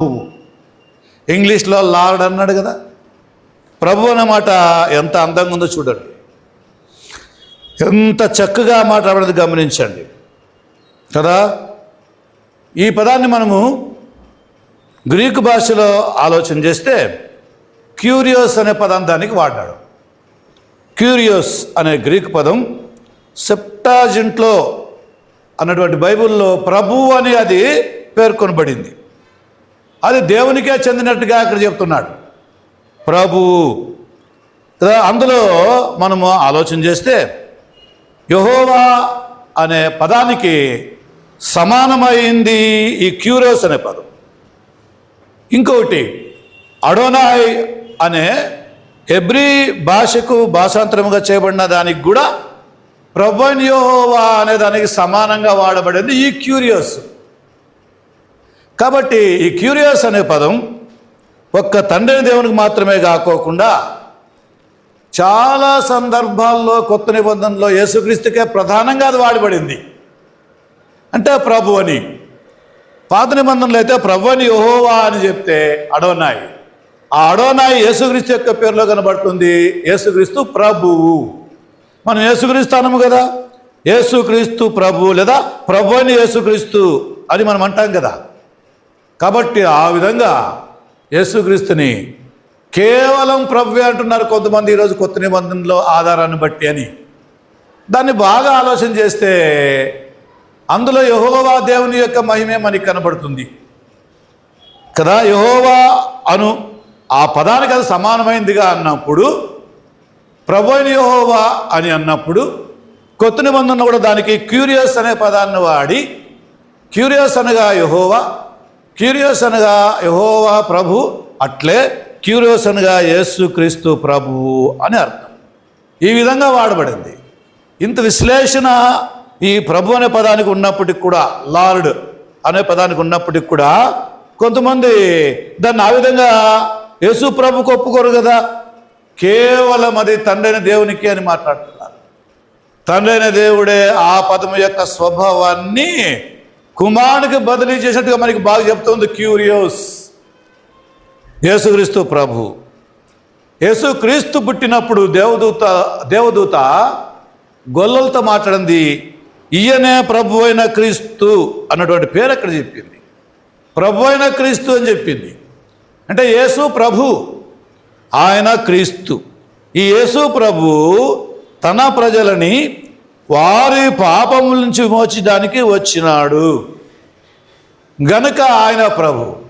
ప్రభువు ఇంగ్లీష్లో లార్డ్ అన్నాడు కదా. ప్రభు అన్నమాట ఎంత అందంగా ఉందో చూడండి. ఎంత చక్కగా మాట్లాడేది గమనించండి. కదా? ఈ పదాన్ని మనము గ్రీకు భాషలో ఆలోచన చేస్తే క్యూరియోస్ అనే పదం దానికి వాడాడు. క్యూరియోస్ అనే గ్రీకు పదం సెప్టాజింట్లో అన్నటువంటి బైబిల్లో ప్రభు అని అది పేర్కొనబడింది. అది దేవునికే చెందినట్టుగా ఇక్కడ చెప్తున్నాడు. ప్రభు అందులో మనము ఆలోచన చేస్తే యహోవా అనే పదానికి సమానమైంది ఈ క్యూరోస్ అనే పదం. ఇంకొకటి అడోనాయ్ అనే హెబ్రీ భాషకు భాషాంతరముగా చేయబడిన దానికి కూడా ప్రభున్ యోహోవా అనే దానికి సమానంగా వాడబడింది ఈ క్యూరియస్. కాబట్టి ఈ క్యూరియస్ అనే పదం ఒక్క తండ్రి దేవునికి మాత్రమే కాకోకుండా చాలా సందర్భాల్లో కొత్త నిబంధనలో యేసుక్రీస్తుకే ప్రధానంగా అది వాడబడింది. అంటే ప్రభు అని. పాత నిబంధనలు అయితే ప్రభు అని యెహోవా అని చెప్తే అడోనాయి. ఆ అడోనాయి యేసుక్రీస్తు యొక్క పేరులో కనబడుతుంది. యేసుక్రీస్తు ప్రభువు మనం యేసుక్రీస్తు అనము కదా. యేసుక్రీస్తు ప్రభు లేదా ప్రభు అని యేసుక్రీస్తు అని మనం అంటాం కదా. కాబట్టి ఆ విధంగా యేసుక్రీస్తుని కేవలం ప్రభు అంటున్నారు కొంతమంది ఈరోజు కొత్త నిబంధనలో ఆధారాన్ని బట్టి అని. దాన్ని బాగా ఆలోచన చేస్తే అందులో యహోవా దేవుని యొక్క మహిమే మనకి కనబడుతుంది. కదా యహోవా అను ఆ పదానికి అది సమానమైందిగా అన్నప్పుడు ప్రభుని యహోవా అని అన్నప్పుడు కొత్త నిబంధన కూడా దానికి క్యూరియస్ అనే పదాన్ని వాడి క్యూరియస్ అనగా యహోవా క్యూరియస్ అనగా యహోవా ప్రభు అట్లే క్యూరియస్ అనగా యేసుక్రీస్తు ప్రభు అని అర్థం. ఈ విధంగా వాడబడింది. ఇంత విశ్లేషణ ఈ ప్రభు అనే పదానికి ఉన్నప్పటికి కూడా లార్డ్ అనే పదానికి ఉన్నప్పటికి కూడా కొంతమంది దాన్ని ఆ విధంగా యేసు ప్రభుకు ఒప్పుకోరు కదా. కేవలం అది తండ్రైన దేవునికి అని మాట్లాడుతున్నారు. తండ్రైన దేవుడే ఆ పదము యొక్క స్వభావాన్ని కుమారునికి బదిలీ చేసినట్టుగా మనకి బాగా చెప్తుంది క్యూరియోస్. యేసుక్రీస్తు ప్రభు. యేసుక్రీస్తు పుట్టినప్పుడు దేవదూత దేవదూత గొల్లలతో మాట్లాడింది ఈయనే ప్రభు అయిన క్రీస్తు అన్నటువంటి పేరు అక్కడ చెప్పింది. ప్రభు అయిన క్రీస్తు అని చెప్పింది. అంటే యేసు ప్రభు ఆయన క్రీస్తు. ఈ యేసు ప్రభు తన ప్రజలని వారి పాపముల నుంచి విమోచించడానికి వచ్చినాడు. గనుక ఆయన ప్రభు